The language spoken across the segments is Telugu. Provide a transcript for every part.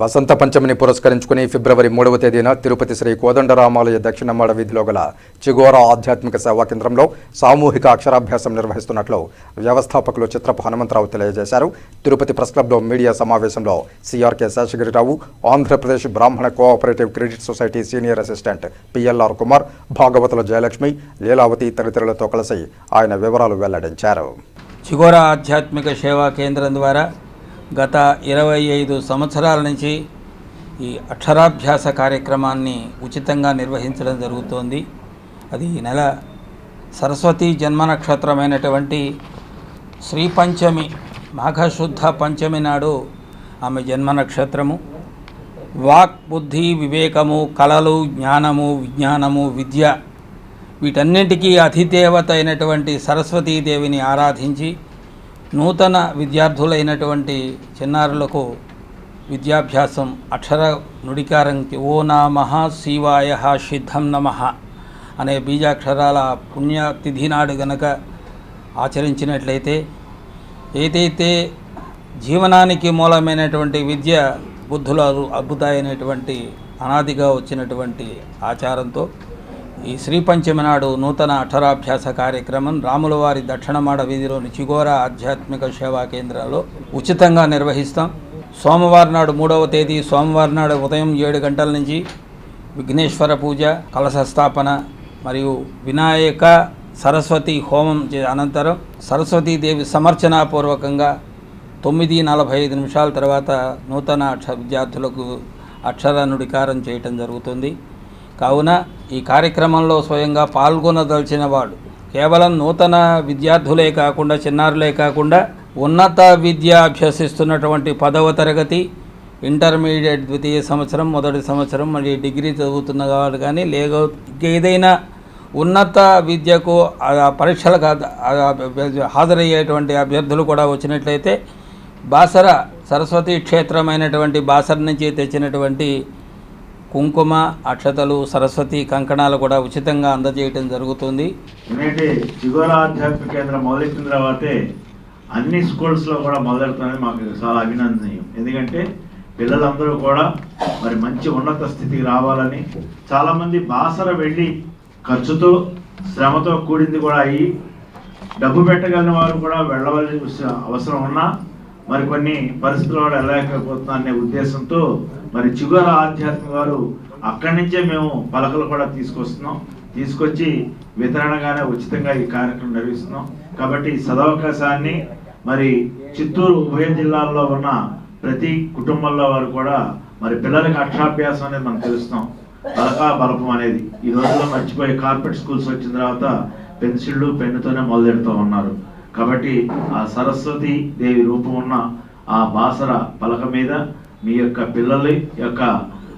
వసంత పంచమిని పురస్కరించుకుని ఫిబ్రవరి మూడవ తేదీన తిరుపతి శ్రీ కోదండరామాలయ దక్షిణమాడ వీధిలో గల చిగోరా ఆధ్యాత్మిక సేవా కేంద్రంలో సామూహిక అక్షరాభ్యాసం నిర్వహిస్తున్నట్లు వ్యవస్థాపకులు చిత్రపు హనుమంతరావు తెలియజేశారు. తిరుపతి ప్రెస్ క్లబ్లో మీడియా సమావేశంలో C R K Seshagiri Rao Andhra Pradesh Brahmana cooperative credit society senior assistant P L R Kumar Bhagavatula Jayalakshmi Leelavathi తదితరులతో కలిసి ఆయన వివరాలు వెల్లడించారు. చిగోరా ఆధ్యాత్మిక సేవా కేంద్రం ద్వారా గత ఇరవై ఐదు సంవత్సరాల నుంచి ఈ అక్షరాభ్యాస కార్యక్రమాన్ని ఉచితంగా నిర్వహించడం జరుగుతోంది. అది ఈ నెల సరస్వతి జన్మ నక్షత్రమైనటువంటి శ్రీ పంచమి మాఘశుద్ధ పంచమి నాడు ఆమె జన్మ నక్షత్రము. వాక్ బుద్ధి వివేకము కళలు జ్ఞానము విజ్ఞానము విద్య వీటన్నింటికీ అధిదేవత అయినటువంటి సరస్వతీదేవిని ఆరాధించి నూతన విద్యార్థులైనటువంటి చిన్నారులకు విద్యాభ్యాసం అక్షర నుడికారంకి ఓ నామ శివాయ సిద్ధం నమ అనే బీజాక్షరాల పుణ్యతిథి నాడు గనక ఆచరించినట్లయితే ఏదైతే జీవనానికి మూలమైనటువంటి విద్య బుద్ధుల అద్భుతమైనటువంటి అనాదిగా వచ్చినటువంటి ఆచారంతో ఈ శ్రీపంచమి నాడు నూతన అక్షరాభ్యాస కార్యక్రమం రాములవారి దక్షిణమాడ వీధిలోని చిగోర ఆధ్యాత్మిక సేవా కేంద్రంలో ఉచితంగా నిర్వహిస్తాం. సోమవారం నాడు మూడవ తేదీ సోమవారం నాడు ఉదయం ఏడు గంటల నుంచి విఘ్నేశ్వర పూజ కలశ స్థాపన మరియు వినాయక సరస్వతి హోమం చే- అనంతరం సరస్వతీదేవి సమర్చనాపూర్వకంగా తొమ్మిది నలభై ఐదు నిమిషాల తర్వాత నూతన అక్ష విద్యార్థులకు అక్షర నుడికారం చేయటం జరుగుతుంది. కావున ఈ కార్యక్రమంలో స్వయంగా పాల్గొనదలిచిన వాడు కేవలం నూతన విద్యార్థులే కాకుండా చిన్నారులే కాకుండా ఉన్నత విద్య అభ్యసిస్తున్నటువంటి పదవ తరగతి ఇంటర్మీడియట్ ద్వితీయ సంవత్సరం మొదటి సంవత్సరం మరియు డిగ్రీ చదువుతున్న వాళ్ళు కానీ లేక ఏదైనా ఉన్నత విద్యకు పరీక్షలకు హాజరయ్యేటువంటి అభ్యర్థులు కూడా వచ్చినట్లయితే బాసర సరస్వతి క్షేత్రమైనటువంటి బాసర నుంచి తెచ్చినటువంటి కుంకుమ అక్షతలు సరస్వతి కంకణాలు కూడా ఉచితంగా అందజేయటం జరుగుతుంది. ఎందుకంటే చిగోరా ఆధ్యాత్మిక కేంద్రం మొదలెట్టిన తర్వాతే అన్ని స్కూల్స్లో కూడా మొదలెడుతున్నది మాకు చాలా అభినందనీయం. ఎందుకంటే పిల్లలందరూ కూడా మరి మంచి ఉన్నత స్థితికి రావాలని చాలామంది బాసర వెళ్ళి ఖర్చుతో శ్రమతో కూడింది కూడా అయ్యి డబ్బు పెట్టగలిగిన వారు కూడా వెళ్ళవలసిన అవసరం ఉన్నా మరి కొన్ని పరిస్థితుల వెళ్ళలేకపోతున్నా అనే ఉద్దేశంతో మరి చిగుర ఆధ్యాత్మిక వారు అక్కడి నుంచే మేము పలకలు కూడా తీసుకొస్తున్నాం. తీసుకొచ్చి వితరణగానే ఉచితంగా ఈ కార్యక్రమం నిర్వహిస్తున్నాం. కాబట్టి ఈ సదవకాశాన్ని మరి చిత్తూరు ఉభయ జిల్లాల్లో ఉన్న ప్రతి కుటుంబంలో వారు కూడా మరి పిల్లలకి అక్షరాభ్యాసం అనేది మనం తెలుస్తున్నాం బలకా బలపం అనేది. ఈ రోజుల్లో మర్చిపోయి కార్పొరేట్ స్కూల్స్ వచ్చిన తర్వాత పెన్సిళ్ళు పెన్నుతోనే మొదలెడుతూ ఉన్నారు. కాబట్టి ఆ సరస్వతి దేవి రూపం ఉన్న ఆ బాసర పలక మీద మీ యొక్క పిల్లల యొక్క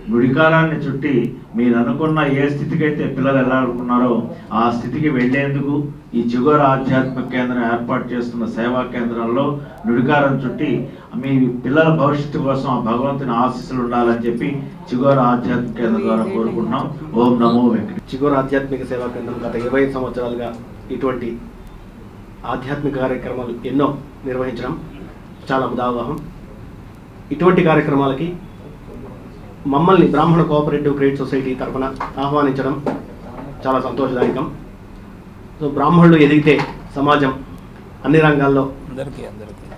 నుడికారాన్ని చుట్టి మీరు అనుకున్న ఏ స్థితికి అయితే పిల్లలు వెళ్ళాలనుకున్నారో ఆ స్థితికి వెళ్ళేందుకు ఈ చిగోర ఆధ్యాత్మిక కేంద్రం ఏర్పాటు చేస్తున్న సేవా కేంద్రంలో నుడికారం చుట్టి మీ పిల్లల భవిష్యత్తు కోసం ఆ భగవంతుని ఆశీస్సులు ఉండాలని చెప్పి చిగోర ఆధ్యాత్మిక కేంద్రం ద్వారా కోరుకుంటున్నాం. ఓం నమో వెంకట చిగోర ఆధ్యాత్మిక సేవా కేంద్రం గత ఇరవై సంవత్సరాలుగా ఇటువంటి ఆధ్యాత్మిక కార్యక్రమాలు ఎన్నో నిర్వహించడం చాలా ఉదాహరణ ఇటువంటి కార్యక్రమాలకి మమ్మల్ని బ్రాహ్మణ కోఆపరేటివ్ క్రెడిట్ సొసైటీ తరఫున ఆహ్వానించడం చాలా సంతోషదాయకం. సో బ్రాహ్మణులు ఎదిగితే సమాజం అన్ని రంగాల్లో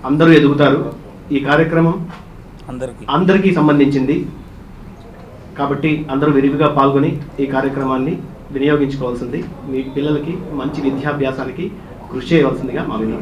అందరూ ఎదుగుతారు. ఈ కార్యక్రమం అందరికీ. అందరికీ సంబంధించింది. కాబట్టి అందరూ విరివిగా పాల్గొని ఈ కార్యక్రమాన్ని వినియోగించుకోవాల్సింది. మీ పిల్లలకి మంచి విద్యాభ్యాసానికి કૃષિ એવા સંદેશા મામેલા